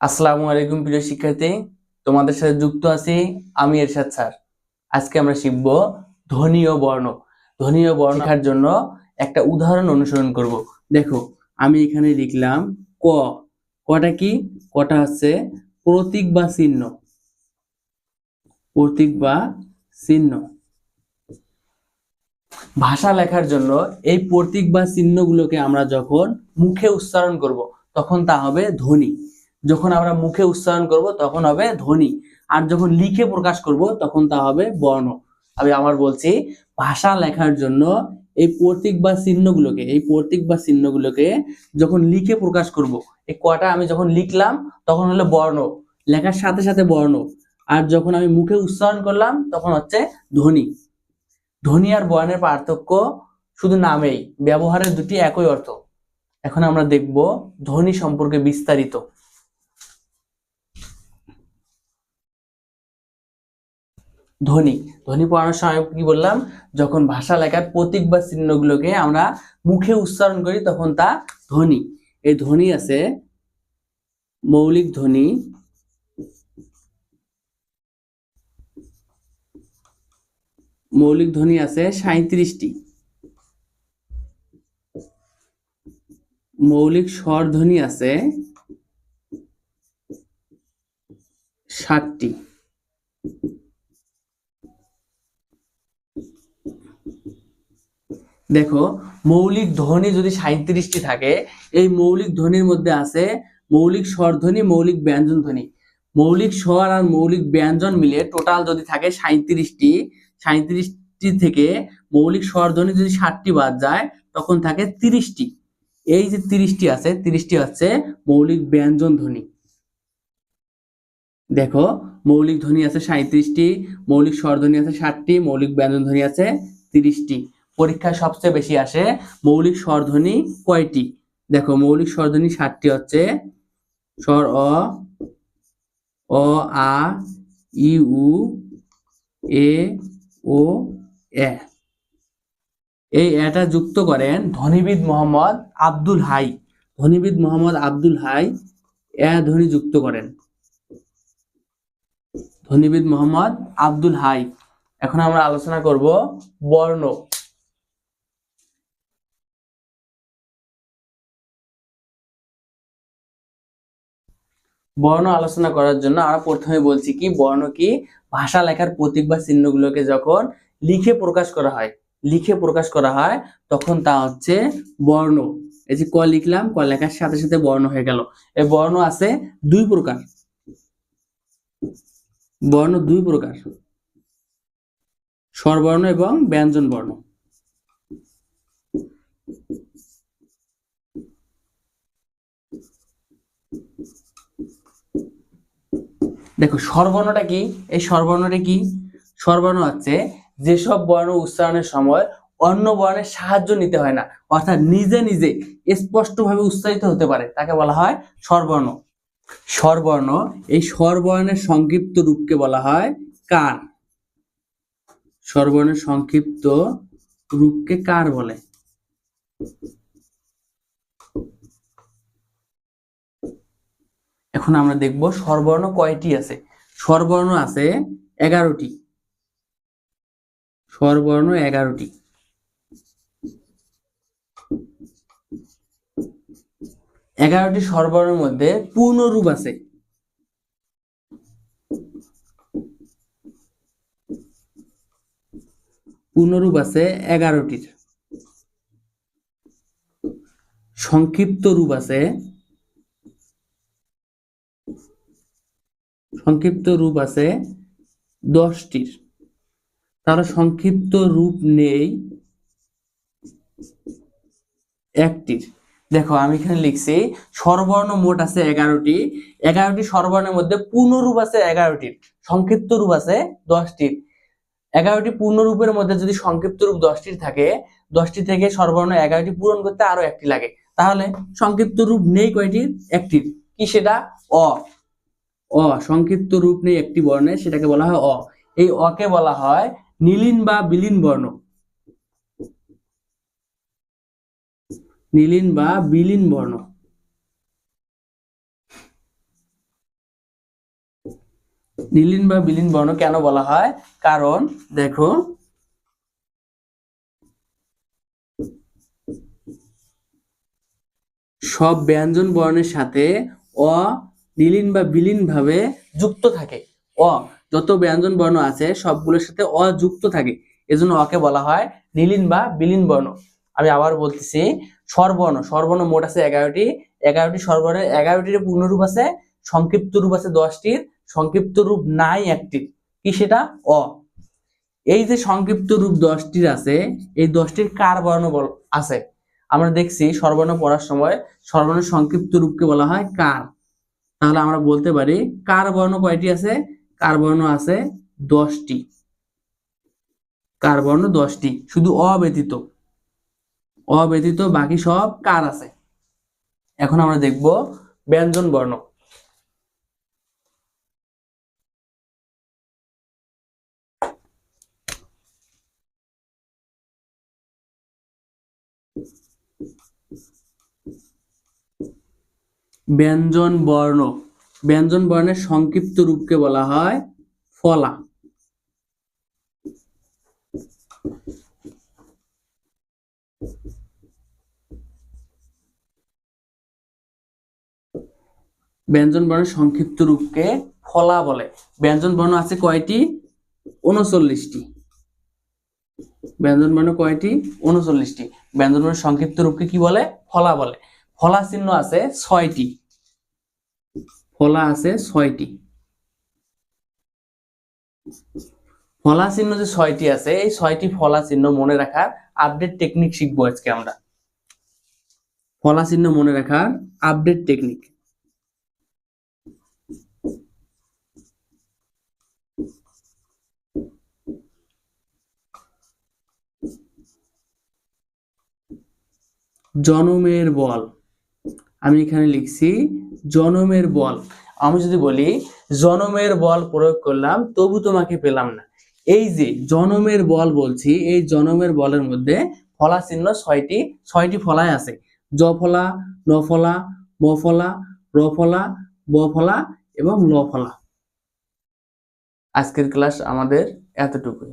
আসসালামু আলাইকুম, প্রিয় শিক্ষার্থী। তোমাদের সাথে যুক্ত আছি আমি এরশাদ স্যার। আজকে আমরা শিখব ধ্বনি ও বর্ণ। ধ্বনি ও বর্ণ লেখার জন্য একটা উদাহরণ অনুসরণ করব। দেখো, আমি এখানে লিখলাম ক। কটা কি? কটা হচ্ছে প্রতীক বা চিহ্ন? প্রতীক বা চিহ্ন। ভাষা লেখার জন্য এই প্রতীক বা চিহ্নগুলোকে আমরা যখন মুখে উচ্চারণ করব, তখন তা হবে ধ্বনি। যখন আমরা মুখে উচ্চারণ করব, তখন হবে ধ্বনি। আর যখন লিখে প্রকাশ করব, তখন তা হবে বর্ণ। আমি আমার বলছি, ভাষা লেখার জন্য এই প্রতীক বা চিহ্নগুলোকে, এই প্রতীক বা চিহ্নগুলোকে যখন লিখে প্রকাশ করব, এই কটা আমি যখন লিখলাম, তখন হলো বর্ণ। লেখার সাথে সাথে বর্ণ। আর যখন আমি মুখে উচ্চারণ করলাম, তখন হচ্ছে ধ্বনি। ধ্বনি আর বর্ণের পার্থক্য শুধু নামেই, ব্যবহারের দুটি একই অর্থ। এখন আমরা দেখব ধ্বনি সম্পর্কে বিস্তারিত। ধ্বনি। ধ্বনি পড়ানোর সময় কি বললাম? যখন ভাষা লেখার প্রতীক বা চিহ্নগুলোকে আমরা মুখে উচ্চারণ করি, তখন তা ধ্বনি। এই ধ্বনি আছে মৌলিক ধ্বনি মৌলিক ধ্বনি আছে সাঁত্রিশটি মৌলিক স্বর ধ্বনি আছে ষাটটি। দেখো, মৌলিক ধ্বনি যদি সাঁত্রিশটি থাকে, এই মৌলিক ধ্বনির মধ্যে আছে মৌলিক স্বর ধ্বনি, মৌলিক ব্যঞ্জন ধ্বনি। মৌলিক স্বর আর মৌলিক ব্যঞ্জন মিলে টোটাল যদি থাকে সাঁত্রিশটি সাঁত্রিশটি থেকে মৌলিক স্বর ধ্বনি যদি ষাটটি বাদ যায়, তখন থাকে তিরিশটি। এই যে তিরিশটি আছে, তিরিশটি হচ্ছে মৌলিক ব্যঞ্জন ধ্বনি। দেখো, মৌলিক ধ্বনি আছে সাঁত্রিশটি মৌলিক স্বর ধ্বনি আছে ষাটটি, মৌলিক ব্যঞ্জন ধ্বনি আছে তিরিশটি। পরীক্ষায় সবচেয়ে বেশি আসে মৌলিক স্বরধ্বনি কয়টি? দেখো, মৌলিক স্বরধ্বনি সাতটি হচ্ছে স্বর, অ অ, আ, ই, উ, এ, ও, এ। এই এটা যুক্ত করেন ধ্বনিবিদ মোহাম্মদ আব্দুল হাই। ধ্বনিবিদ মোহাম্মদ আব্দুল হাই এ ধ্বনি যুক্ত করেন। ধ্বনিবিদ মোহাম্মদ আব্দুল হাই। এখন আমরা আলোচনা করব বর্ণ। বর্ণ আলোচনা করার জন্য আমরা প্রথমে বলছি কি, বর্ণ কি? ভাষা লেখার প্রতীক বা চিহ্নগুলোকে যখন লিখে প্রকাশ করা হয়, লিখে প্রকাশ করা হয়, তখন তা হচ্ছে বর্ণ। এই যে ক লিখলাম, ক লেখার সাথে সাথে বর্ণ হয়ে গেল। এই বর্ণ আছে দুই প্রকার। বর্ণ দুই প্রকার। স্বরবর্ণ এবং ব্যঞ্জন বর্ণ দেখো স্বরবর্ণটা কি? এই স্বরবর্ণটা কি? স্বরবর্ণ হচ্ছে যেসব বর্ণ উচ্চারণের সময় অন্য বর্ণের সাহায্য নিতে হয় না। অর্থাৎ নিজে নিজে স্পষ্টভাবে উচ্চারিত হতে পারে। তাকে বলা হয় স্বরবর্ণ স্বরবর্ণ এই স্বরবর্ণের সংক্ষিপ্ত রূপকে বলা হয় কার। স্বরবর্ণের সংক্ষিপ্ত রূপকে কার বলে। এখন আমরা দেখব স্বরবর্ণ কয়টি আছে? স্বরবর্ণ আছে এগারোটি। স্বরবর্ণ এগারোটি। এগারোটি স্বরবর্ণের মধ্যে পূর্ণরূপ আছে। পূর্ণরূপ আছে এগারোটির। সংক্ষিপ্ত রূপ আছে সংক্ষিপ্ত রূপ আছে দশটির। তার সংক্ষিপ্ত রূপ নেই, একটির। দেখো, আমি এখানে লিখছি, স্বরবর্ণ মোট আছে এগারোটি। এগারোটি স্বরবর্ণের মধ্যে পূর্ণরূপ আছে এগারোটির। সংক্ষিপ্ত রূপ আছে দশটির। এগারোটি পূর্ণরূপের মধ্যে যদি সংক্ষিপ্ত রূপ দশটির থাকে, দশটি থেকে স্বরবর্ণ এগারোটি পূরণ করতে আরও একটি লাগে। তাহলে সংক্ষিপ্ত রূপ নেই কয়টির একটির। কি সেটা? অ। অ, সংক্ষিপ্ত রূপ নেই একটি বর্ণে, সেটাকে বলা হয় অ। এই অকে বলা হয় নীলিন বা বিলীন বর্ণ। নীলিন বা বিলীন বর্ণ। নীলিন বা বিলীন বর্ণ কেন বলা হয়? কারণ, দেখো, সব ব্যঞ্জন বর্ণের সাথে অ নীলিন বা বিলীন ভাবে যুক্ত থাকে। অ, যত ব্যঞ্জন বর্ণ আছে, সবগুলোর সাথে অ যুক্ত থাকে। এজন্য অকে বলা হয় নীলিন বা বিলীন বর্ণ। আমি আবার বলতেছি স্বরবর্ণ। স্বরবর্ণ মোট আছে এগারোটি। এগারোটি স্বরবর্ণের এগারোটির পূর্ণরূপ আছে, সংক্ষিপ্ত রূপ আছে দশটির, সংক্ষিপ্ত রূপ নাই একটির। কি সেটা? অ। এই যে সংক্ষিপ্ত রূপ দশটির আছে, এই দশটির কার বর্ণ আছে? আমরা দেখছি স্বরবর্ণ পড়ার সময় স্বরবর্ণের সংক্ষিপ্ত রূপকে বলা হয় কার। তাহলে আমরা বলতে পারি কার বর্ণ কয়টি আছে? কার বর্ণ আছে দশটি। কার বর্ণ দশটি, শুধু অ ব্যতীত অ ব্যতীত বাকি সব কার আছে? এখন আমরা দেখব ব্যঞ্জন বর্ণ। ব্যঞ্জন বর্ণ। ব্যঞ্জন বর্ণের সংক্ষিপ্ত রূপকে বলা হয় ফলা। ব্যঞ্জন বর্ণের সংক্ষিপ্ত রূপকে ফলা বলে। ব্যঞ্জন বর্ণ আছে কয়টি? উনচল্লিশটি। ব্যঞ্জন বর্ণ কয়টি? উনচল্লিশটি। ব্যঞ্জন বর্ণের সংক্ষিপ্ত রূপকে কি বলে? ফলা বলে। ফলা চিহ্ন আছে ছয়টি। ফলা আছে ছয়টি। ফলা চিহ্ন যে ছয়টি আছে, এই ছয়টি ফলা চিহ্ন মনে রাখার আপডেট টেকনিক শিখব আজকে আমরা। ফলা চিহ্ন মনে রাখার আপডেট টেকনিক জনমের বল। আমি এখানে লিখছি জনমের বল। আমি যদি বলি জনমের বল প্রয়োগ করলাম, তবু তোমাকে পেলাম না। এই যে জনমের বল বলছি, এই জনমের বলের মধ্যে ফলা চিহ্ন ছয়টি ছয়টি ফলায় আছে। জ ফলা, ন ফলা, ম ফলা, র ফলা, ব ফলা এবং ল ফলা। আজকের ক্লাস আমাদের এতটুকুই।